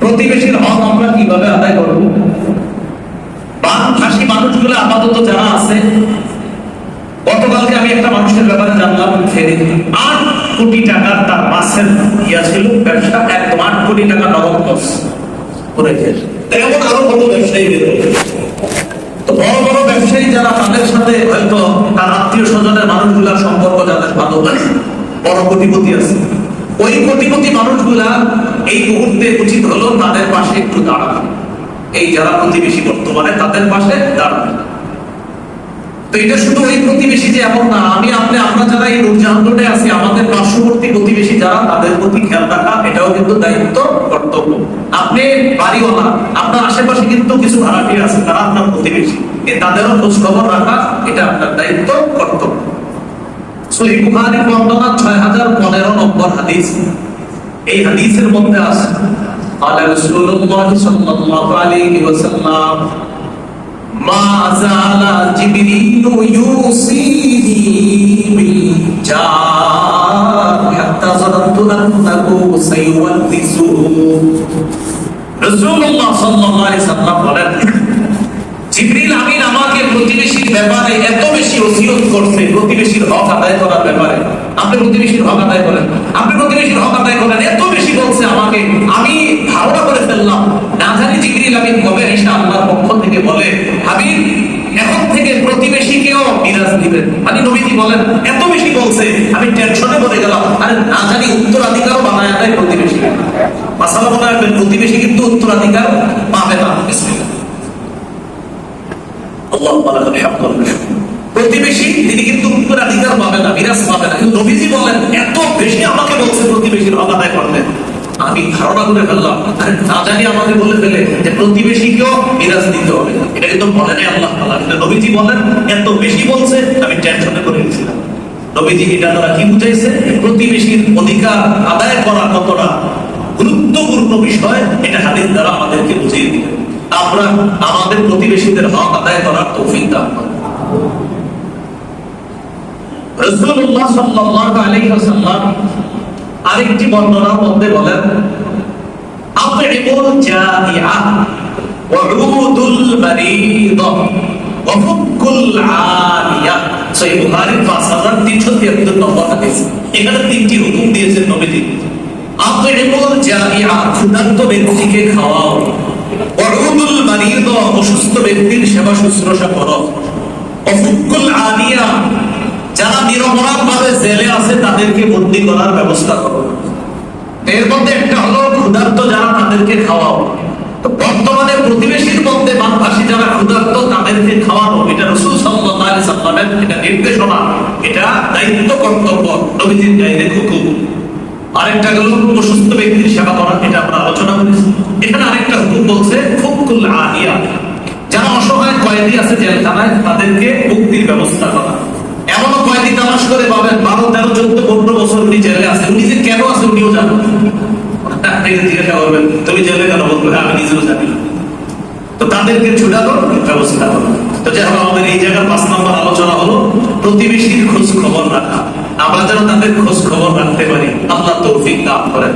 প্রতিবেশীর হক আমরা কীভাবে আদায় করব? মানুষগুলো আপাতত আছে, গতকালকে আমি একটা মানুষের ব্যাপারে জানলাম আট কোটি টাকার তার মাসের ইয়া ছিল, ব্যবসা একদম আট কোটি টাকা নগদ লস করে ফেলে এমন আরও বড় তো বড় বড় ব্যবসায়ী যারা তাদের সাথে হয়তো তার আত্মীয় স্বজনের মানুষগুলার সম্পর্ক যাদের ভালো হয়। বড় কোটিপতি আছে। ওই কোটিপতি মানুষগুলা এই মুহূর্তে উচিত হলো তাদের পাশে একটু দাঁড়ানো। এই যারা প্রতিবেশী বর্তমানে, তাদের পাশে দাঁড়ানো। তো এটা শুধু ওই প্রতিবেশী যে এমন না, আমি, আপনি, আমরা যারা এই আছি, আমাদের পার্শ্ববর্তী প্রতিবেশী যারা, তাদের প্রতি খেয়াল রাখা, এটাও কিন্তু দায়িত্ব, কর্তব্য। আপনি বাড়িওয়ালা, আপনার আশেপাশে কিন্তু কিছু ভাড়াটিয়া আছে, তারা আপনার প্রতিবেশী। তাদেরও খোঁজ খবর রাখা, এটা আপনার দায়িত্ব, কর্তব্য। সহিহ বুখারী বর্ণনা 6015 নম্বর হাদিস এই হাদিসের মধ্যে আছে قال رسول الله صلى الله عليه وسلم ما زال جبريل يوصيني بالجار حتى ظننت انه سيونسه রাসূলুল্লাহ সাল্লাল্লাহু আলাইহি সাল্লাম বলেন জিবরিল আমিন আমাকে প্রতিবেশীর ব্যাপারে এত বেশি ওসিয়ত করছে, প্রতিবেশীর হক আদায় করার ব্যাপারে। আপনি প্রতিবেশীর হক আদায় করেন আপনি প্রতিবেশীর হক আদায় করেন, এত বেশি বলছে আমাকে। আমি ধারণা করে ফেললাম, না জানি কবে এসে আল্লাহর পক্ষ থেকে বলে, হাবিব, এখন থেকে প্রতিবেশীকেও মিরাজ দিবেন। মানে নবীজি বলেন, এত বেশি বলছে, আমি টেনশনে পড়ে গেলাম। আরে না জানি উত্তরাধিকারও বানায় প্রতিবেশী। মাসালা মনে রাখবেন প্রতিবেশী কিন্তু উত্তরাধিকার পাবে না। এত বেশি বলছে প্রতিবেশীর আমি ধারণা করে এটা দ্বারা কি বুঝাইছে? প্রতিবেশীর অধিকার আদায় করা কতটা গুরুত্বপূর্ণ বিষয়, এটা হাদিস দ্বারা আমাদেরকে বুঝিয়ে দিবে আমরা আমাদের প্রতিবেশীদের হক আদায় করার তৌফিক দান করুন রাসূলুল্লাহ সাল্লাল্লাহু আলাইহি ওয়াসাল্লাম আরেকটি বর্ণনার মধ্যে বলেন মারিদ ওয়াফুকুল আলিয়া। সহিহ বুখারী 5373 নম্বর হাদিস। এখানে তিনটি হুকুম দিয়েছেন নবীজি। আতইমুল জাইআ, ক্ষুধার্ত ব্যক্তিকে খাওয়াও। অসুস্থ ব্যক্তির সেবা শুশ্রূষা করো। আলিয়া, যারা নিরপরাধ ভাবে জেলে আছে, তাদেরকে বন্দি করার ব্যবস্থা করো। এর মধ্যে একটা হলো ক্ষুধার্ত যারা তাদেরকে খাওয়াও। বর্তমানে প্রতিবেশীর মধ্যে যারা ক্ষুধার্ত, তাদেরকে খাওয়ানো, এটা রসুল সাল্লামের এটা নির্দেশনা। এটা দায়িত্ব কর্তব্য, নবীজির গাইদের হুকুম। আরেকটা গেল অসুস্থ ব্যক্তির সেবা করা, এটা আমরা আলোচনা করেছি। এখানে আরেকটা হুকুম বলছে ফুকুল যারা অসহায় কয়েদি আছে তাদেরকে মুক্তির ব্যবস্থা করা। এমনও কয়েদি করে পাবেন, বারো, তেরো, চোদ্দ, পনেরো বছর উনি জেলে উনি যে কেন আছে উনিও হোক, আমাদের এই পাঁচ নম্বর আলোচনা হলো, প্রতিবেশীর রাখা। আমরা যেন তাদের খোঁজ খবর রাখতে পারি, আল্লাহ তৌফিক লাভ করেন।